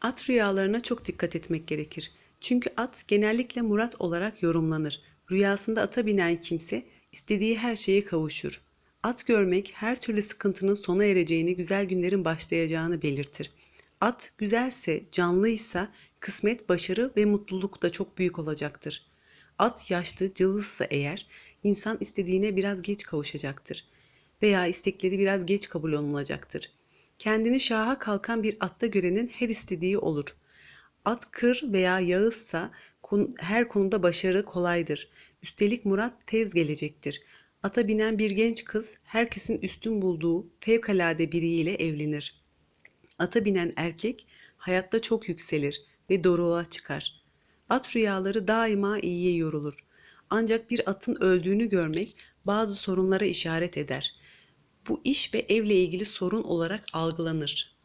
At rüyalarına çok dikkat etmek gerekir. Çünkü at genellikle murat olarak yorumlanır. Rüyasında ata binen kimse istediği her şeye kavuşur. At görmek her türlü sıkıntının sona ereceğini, güzel günlerin başlayacağını belirtir. At güzelse, canlıysa kısmet, başarı ve mutluluk da çok büyük olacaktır. At yaşlı, cılızsa eğer insan istediğine biraz geç kavuşacaktır veya istekleri biraz geç kabul olunacaktır. Kendini şaha kalkan bir atta görenin her istediği olur. At kır veya yağızsa her konuda başarı kolaydır. Üstelik Murat tez gelecektir. Ata binen bir genç kız herkesin üstün bulduğu fevkalade biriyle evlenir. Ata binen erkek hayatta çok yükselir ve doruğa çıkar. At rüyaları daima iyiye yorulur. Ancak bir atın öldüğünü görmek bazı sorunlara işaret eder. Bu iş ve evle ilgili sorun olarak algılanır.